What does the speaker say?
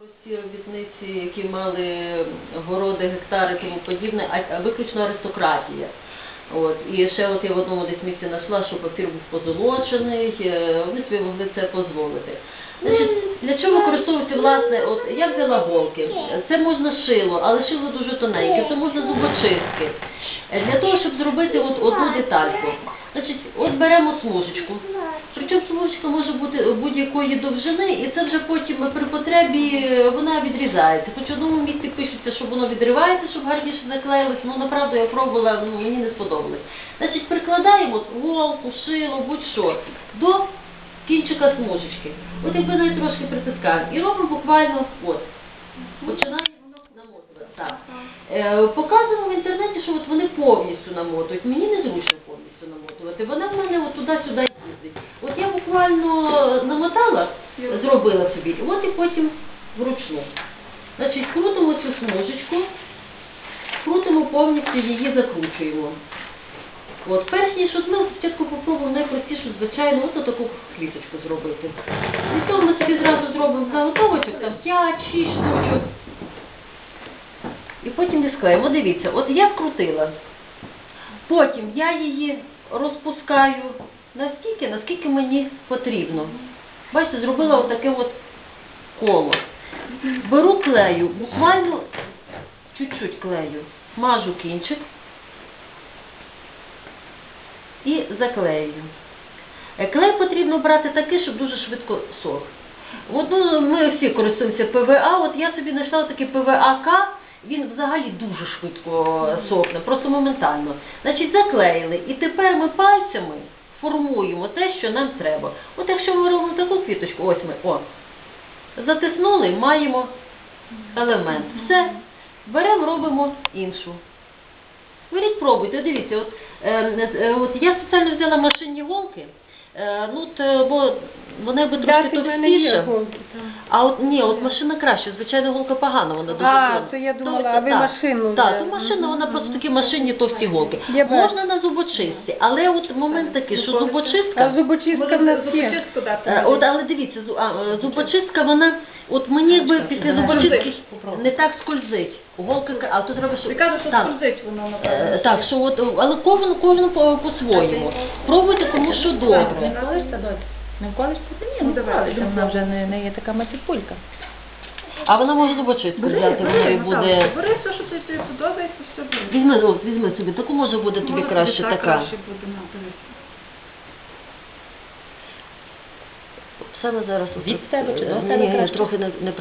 Прості робітниці, які мали городи, гектари, тому подібне, а, виключно аристократія. От. І ще от я в одному десь місці знайшла, що папір був позолочений, е, вони собі могли це дозволити. Значить, для чого використовується, власне, от я взяла голки. Це можна шило, але шило дуже тоненьке, то можна зубочистки. Е, Для того, щоб зробити от одну детальку. Значить, беремо смужечку. Причому смужечка може бути будь-якої довжини, і це вже потім при потребі е, вона відрізається. Хоч в одному місці пишеться, що воно відривається, щоб гарніше заклеїлось. Ну, направду, я пробувала, ну, мені не сподобалось. Значить, прикладаємо голку, шило, будь-що до кінчика смужечки. От якби навіть трошки притискаємо. І робимо буквально от. Починаємо намотувати. Е, Показуємо в інтернеті, що от вони повністю намотують. Мені не зручно. Вона в мене от туди-сюди їздить. От я буквально намотала, зробила собі, от і потім вручну. Значить, крутимо цю смужечку, крутимо повністю її, закручуємо. От, перш ніж от ми спочатку попробуємо найпростішу, звичайно, от таку квіточку зробити. І то ми собі зразу зробимо заготовочок, там 5-6 штучок. І потім не. От Дивіться, от я вкрутила. Потім я її розпускаю настільки, наскільки мені потрібно. Бачите, зробила отаке от коло. Беру клею, буквально чуть-чуть клею, мажу кінчик і заклею. Е, Клей потрібно брати такий, щоб дуже швидко сох. От, ну, ми всі користуємося ПВА, от я собі знайшла такий ПВА-К, він взагалі дуже швидко сохне, просто моментально. Значить, заклеїли. І тепер ми пальцями формуємо те, що нам треба. От якщо ми робимо таку квіточку, ось ми, о, затиснули, маємо елемент. Все, беремо, робимо іншу. Беріть, пробуйте, дивіться, от, е, е, от я спеціально взяла машинні голки, ну, от, е, бо вони би трошки товстіше. А от ні, от машина краще, звичайно, голка погана, вона дуже А, тонка. то я думала, а ви так, машину Так, взяли. то машина, вона просто такі машинні товсті голки. Я бачу. Можна на зубочистці, але от момент такий, що А зубочистка, зубочистка в нас є. е, от, але дивіться, зу- а, е, зубочистка, вона, от мені якби після зубочистки не так скользить. Голка, а тут треба. Ви кажете, що так. воно Е. Так, що от, але кожен, кожен по- по-своєму. Пробуйте, тому що добре. колишся? Не вколишся? Та ні, Ну, не давай, вона вже не, не є така матіпулька. А вона може зубочистку Бери, взяти, вона і бери, буде... Бери все, що тобі подобається, все буде. Візьми, о, візьми собі, таку може буде тобі Може, краще так така. краще буде, на, дивись. Саме зараз. Від отут, себе чи до е, себе ні, краще? трохи не, не